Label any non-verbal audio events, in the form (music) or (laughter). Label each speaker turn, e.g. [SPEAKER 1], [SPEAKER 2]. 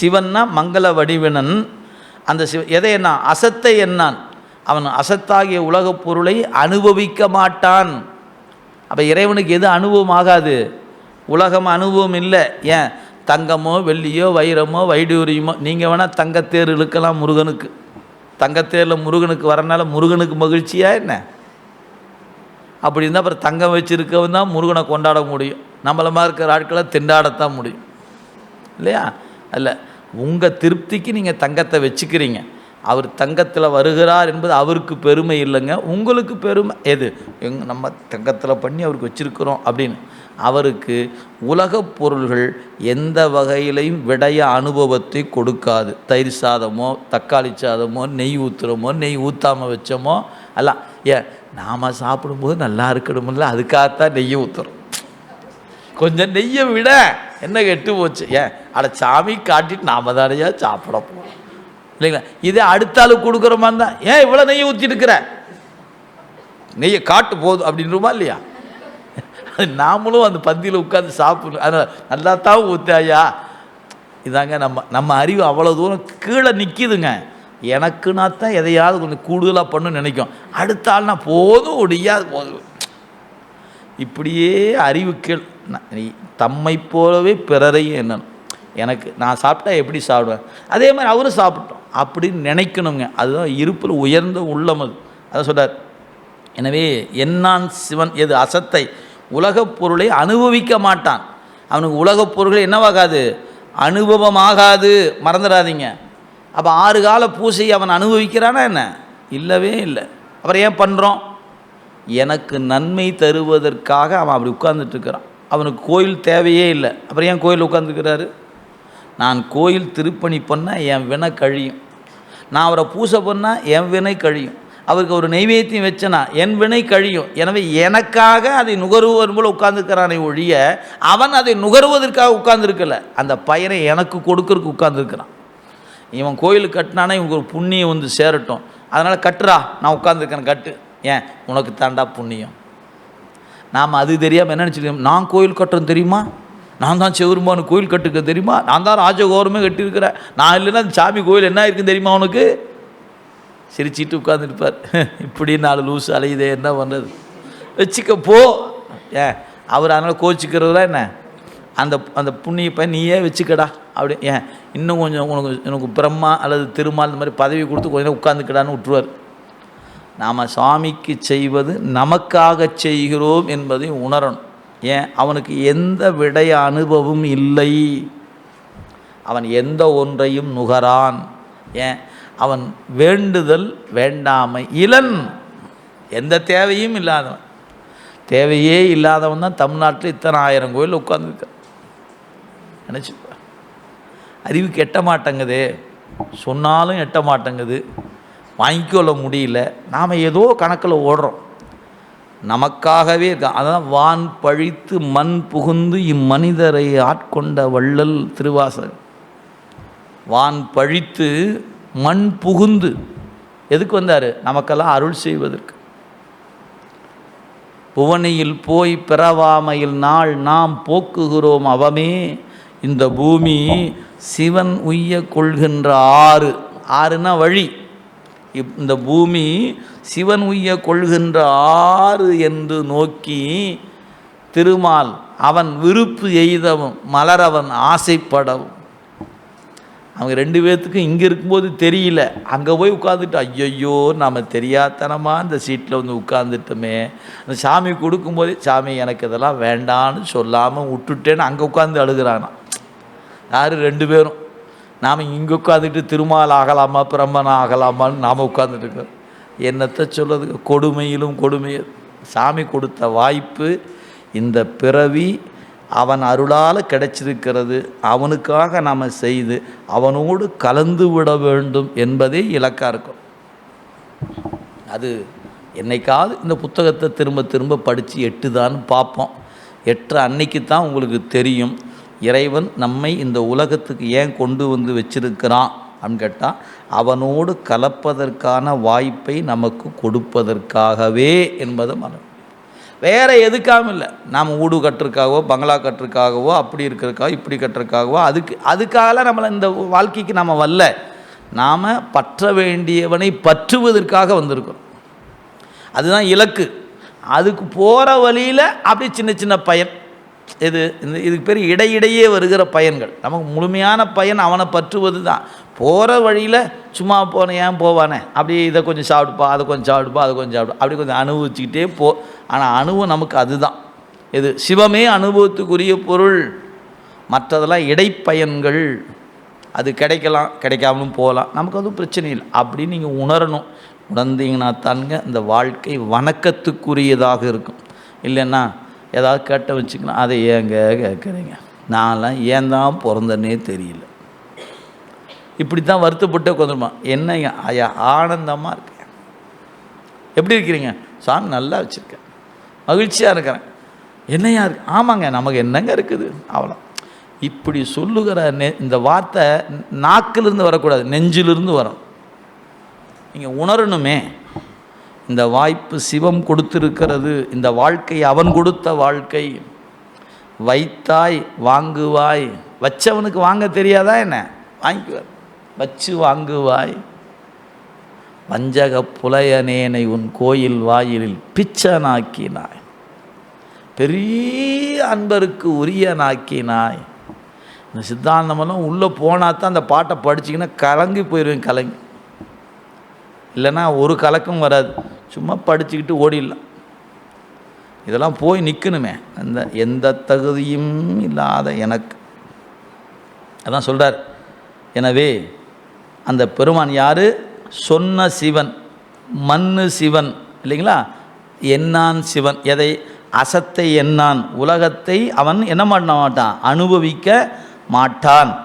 [SPEAKER 1] சிவன்னா மங்கள வடிவினன். அந்த சிவ எதை என்ன அசத்தை என்னான் அவன் அசத்தாகிய உலகப் பொருளை அனுபவிக்க மாட்டான். அப்போ இறைவனுக்கு எது அனுபவம் ஆகாது? உலகம் அனுபவம் இல்லை. ஏன்? தங்கமோ வெள்ளியோ வைரமோ வைடூரியமோ நீங்கள் வேணால் தங்கத்தேர் இழுக்கலாம் முருகனுக்கு. தங்கத்தேரில் முருகனுக்கு வரனால முருகனுக்கு மகிழ்ச்சியா என்ன? அப்படி இருந்தால் அப்புறம் தங்கம் வச்சுருக்கவன் தான் முருகனை கொண்டாட முடியும். நம்மள மாதிரி இருக்கிற ஆட்களை திண்டாடத்தான் முடியும். இல்லையா? அல்ல உங்கள் திருப்திக்கு நீங்கள் தங்கத்தை வச்சுக்கிறீங்க. அவர் தங்கத்தில் வருகிறார் என்பது அவருக்கு பெருமை இல்லைங்க. உங்களுக்கு பெருமை எது? எங் நம்ம தங்கத்தில் பண்ணி அவருக்கு வச்சுருக்கிறோம் அப்படின்னு. அவருக்கு உலகப் பொருள்கள் எந்த வகையிலையும் விடைய அனுபவத்தை கொடுக்காது. தயிர் சாதமோ தக்காளி சாதமோ நெய் ஊற்றுறோமோ நெய் ஊற்றாமல் வச்சோமோ எல்லாம் ஏன் நாம் சாப்பிடும்போது நல்லா இருக்கணுமில்ல அதுக்காகத்தான் நெய் ஊற்றுறோம் கொஞ்சம் நெய்யை விட என்ன கெட்டு போச்சு? ஏன்? அட சாமி காட்டிட்டு நாம தானையா சாப்பிட போகிறோம் இல்லைங்களா? இதே அடுத்த ஆள் கொடுக்குற மாதிரி தான். ஏன் இவ்வளோ நெய்யை ஊற்றிட்டுருக்கிற நெய்யை காட்டு போதும் அப்படின்றமா இல்லையா? அது நாமளும் அந்த பந்தியில் உட்காந்து சாப்பிடணும். அதனால் நல்லா தான் ஊத்தாயா இதாங்க நம்ம நம்ம அறிவு அவ்வளோ தூரம் கீழே நிற்கிதுங்க எனக்குன்னா தான் எதையாவது கொஞ்சம் கூடுதலாக பண்ணுன்னு நினைக்கும். அடுத்த ஆள்னா போதும் ஒடியாது போதும். இப்படியே அறிவு கீழ் தம்மை போலவே பிறரையும் என்னணும் எனக்கு நான் சாப்பிட்டா எப்படி சாப்பிடுவேன்? அதே மாதிரி அவரும் சாப்பிட்டோம். அப்படின்னு நினைக்கணுங்க. அதுதான் இருப்பில் உயர்ந்த உள்ளம் அது. அதை சொல்கிறார் எனவே என்னான் சிவன் எது அசத்தை உலகப் பொருளை அனுபவிக்க மாட்டான். அவனுக்கு உலகப் பொருள் என்னவாகாது? அனுபவமாகாது. மறந்துடாதீங்க. அப்போ ஆறு கால பூசை அவன் அனுபவிக்கிறானா என்ன? இல்லவே இல்லை. அப்புறம் ஏன் பண்ணுறோம் எனக்கு நன்மை தருவதற்காக அவன் அப்படி உட்கார்ந்துட்டு இருக்கிறான். அவனுக்கு கோயில் தேவையே இல்லை. அப்புறம் ஏன் கோயில் உட்காந்துக்கிறாரு நான் கோயில் திருப்பணி பண்ணால் என் வினை கழியும். நான் அவரை பூசை பண்ணால் என் வினை கழியும். அவருக்கு ஒரு நெய்வேத்தியம் வச்சனா என் வினை கழியும். எனவே எனக்காக அதை நுகருவர் போல் உட்கார்ந்துருக்கிறானே ஒழிய அவன் அதை நுகருவதற்காக உட்கார்ந்துருக்கல. அந்த பயனை எனக்கு கொடுக்கறதுக்கு உட்கார்ந்துருக்கிறான். இவன் கோயில் கட்டினானா இவங்க ஒரு புண்ணியம் வந்து சேரட்டும். அதனால் கட்டுறா நான் உட்காந்துருக்கேன் கட்டு. ஏன்? உனக்கு தாண்டா புண்ணியம். நாம் அது தெரியாமல் என்ன நினச்சிருக்கோம் நான் கோயில் கட்டுறேன் தெரியுமா? நான் தான் செவருமானு கோயில் கட்டுக்க தெரியுமா? நான் தான் ராஜகோரமே கட்டியிருக்கிறேன். நான் இல்லைன்னா அந்த சாமி கோயில் என்ன இருக்குன்னு தெரியுமா உனக்கு? சிரிச்சிட்டு உட்காந்துருப்பார் (laughs) இப்படி நாலு லூசு அலையுதே என்ன பண்ணுறது வச்சுக்க போ. ஏன்? அவர் அதனால் கோச்சிக்கிறதா என்ன? அந்த அந்த புண்ணிய பையன் நீயே வச்சுக்கடா. அப்படி ஏன்? இன்னும் கொஞ்சம் உனக்கு உனக்கு பிரம்மா அல்லது திருமால் இந்த மாதிரி பதவி கொடுத்து கொஞ்சம் நேரம் உட்காந்துக்கடான்னு விட்டுருவார். நாம் சாமிக்கு செய்வது நமக்காக செய்கிறோம் என்பதை உணரணும். ஏன்? அவனுக்கு எந்த விடை அனுபவம் இல்லை. அவன் எந்த ஒன்றையும் நுகரான். ஏன்? அவன் வேண்டுதல் வேண்டாமை இளன் எந்த தேவையும் இல்லாதவன். தேவையே இல்லாதவன் தான் தமிழ்நாட்டில் இத்தனை ஆயிரம் கோயில் உட்காந்துருக்கான் நினச்சிப்பா அறிவுக்கு எட்ட மாட்டேங்குதே. சொன்னாலும் எட்ட மாட்டேங்குது. வாங்கிக்கொள்ள முடியல. நாம் ஏதோ கணக்கில் ஓடுறோம். நமக்காகவே இருக்கான் அதான் வான் பழித்து மண் புகுந்து இம்மனிதரை ஆட்கொண்ட வள்ளல் திருவாசகம் வான் பழித்து மண் புகுந்து எதுக்கு வந்தார்? நமக்கெல்லாம் அருள் செய்வதற்கு. புவனியில் போய் பிறவாமையில் நாள் நாம் போக்குகிறோம் அவமே. இந்த பூமி சிவன் உய்ய கொள்கின்ற ஆறு. ஆறுனா வழி. இப்- இந்த பூமி சிவன் உய்ய கொள்கின்ற ஆறு என்று நோக்கி திருமால் அவன் விருப்பு எய்தவும் மலரவன் ஆசைப்படவும். அவங்க ரெண்டு பேர்த்துக்கும் இங்கே இருக்கும்போது தெரியல. அங்கே போய் உட்காந்துட்டு ஐயையோ நம்ம தெரியாதனமாக இந்த சீட்டில் வந்து உட்காந்துட்டோமே அந்த சாமி கொடுக்கும்போதே சாமி எனக்கு இதெல்லாம் வேண்டான்னு சொல்லாமல் விட்டுட்டேன்னு அங்கே உட்காந்து அழுகிறானா யார்? ரெண்டு பேரும். நாம் இங்கே உட்காந்துட்டு திருமால் ஆகலாமா பிரம்மன் ஆகலாமான்னு நாம் உட்காந்துட்டு இருக்கோம் என்னத்தை சொல்கிறது கொடுமையிலும் கொடுமை சாமி கொடுத்த வாய்ப்பு இந்த பிறவி அவன் அருளால் கிடைச்சிருக்கிறது. அவனுக்காக நாம் செய்து அவனோடு கலந்து விட வேண்டும் என்பதே இலக்காக இருக்கும். அது என்னைக்காவது இந்த புத்தகத்தை திரும்ப திரும்ப படித்து எட்டுதான்னு பார்ப்போம். எட்டுற அன்னைக்கு தான் உங்களுக்கு தெரியும். இறைவன் நம்மை இந்த உலகத்துக்கு ஏன் கொண்டு வந்து வச்சிருக்கிறான் அப்படின்னு கேட்டால் அவனோடு கலப்பதற்கான வாய்ப்பை நமக்கு கொடுப்பதற்காகவே என்பதை மரம் வேறு எதுக்காகவும் இல்லை. நாம் ஊடு கட்டுறதுக்காகவோ பங்களா கட்டுறதுக்காகவோ அப்படி இருக்கிறதுக்காகவோ இப்படி கட்டுறதுக்காகவோ அதுக்கு அதுக்காகலாம் நம்மளை இந்த வாழ்க்கைக்கு நம்ம வரல. நாம் பற்ற வேண்டியவனை பற்றுவதற்காக வந்திருக்கிறோம். அதுதான் இலக்கு. அதுக்கு போகிற வழியில் அப்படி சின்ன சின்ன பயன். இது இந்த இதுக்கு பேர் இடையிடையே வருகிற பயன்கள். நமக்கு முழுமையான பயன் அவனை பற்றுவது தான் போகிற வழியில் சும்மா போனேன் ஏன் போவானே? அப்படி இதை கொஞ்சம் சாப்பிடுப்பா அதை கொஞ்சம் சாப்பிடுப்பா அதை கொஞ்சம் சாப்பிடு அப்படி கொஞ்சம் அனுபவிச்சுக்கிட்டே போ. ஆனால் அனுபவம் நமக்கு அதுதான். இது சிவமே அனுபவத்துக்குரிய பொருள். மற்றதெல்லாம் இடைப்பயன்கள். அது கிடைக்கலாம் கிடைக்காமலும் போகலாம். நமக்கு அதுவும் பிரச்சனை இல்லை. அப்படின்னு நீங்கள் உணரணும். உணர்ந்தீங்கன்னா தானுங்க இந்த வாழ்க்கை வணக்கத்துக்குரியதாக இருக்கும். இல்லைன்னா ஏதாவது கேட்ட வச்சுக்கணும். அதை ஏங்க கேட்குறீங்க? நான்லாம் ஏன் தான் பிறந்தனே தெரியல. இப்படி தான் வருத்தப்பட்டு உட்காந்துருமா என்னங்க? ஐயா ஆனந்தமாக இருக்கேன். எப்படி இருக்கிறீங்க? சாமி நல்லா வச்சுருக்கேன். மகிழ்ச்சியாக இருக்கிறேன். என்னையா இருக்கு? ஆமாங்க நமக்கு என்னங்க இருக்குது? அவ்வளோ இப்படி சொல்லுகிற நெ இந்த வார்த்தை நாக்கிலிருந்து வரக்கூடாது நெஞ்சிலிருந்து வரும். நீங்கள் உணரணுமே. இந்த வாய்ப்பு சிவம் கொடுத்திருக்கிறது இந்த வாழ்க்கை அவன் கொடுத்த வாழ்க்கை. வைத்தாய் வாங்குவாய். வச்சவனுக்கு வாங்க தெரியாதா என்ன? வாங்கிக்குவார். வச்சு வாங்குவாய். வஞ்சக புலையனேனை உன் கோயில் வாயிலில் பிச்சனாக்கினாய். பெரிய அன்பருக்கு உரியனாக்கினாய். இந்த சித்தாந்தமெல்லாம் உள்ளே போனால் தான் அந்த பாட்டை படிச்சிங்கன்னா கலங்கி போயிடுவேன் கலங்கி. இல்லைன்னா ஒரு கலக்கம் வராது. சும்மா படிச்சுக்கிட்டு ஓடிடலாம். இதெல்லாம் போய் நிற்கணுமே அந்த எந்த தகுதியும் இல்லாத எனக்கு. அதான் சொல்கிறார் எனவே அந்த பெருமான் யார்? சொன்ன சிவன். மண்ணு சிவன். இல்லைங்களா? என்னான் சிவன். எதை? அசத்தை என்னான். உலகத்தை அவன் என்ன பண்ண மாட்டான்? அனுபவிக்க மாட்டான்.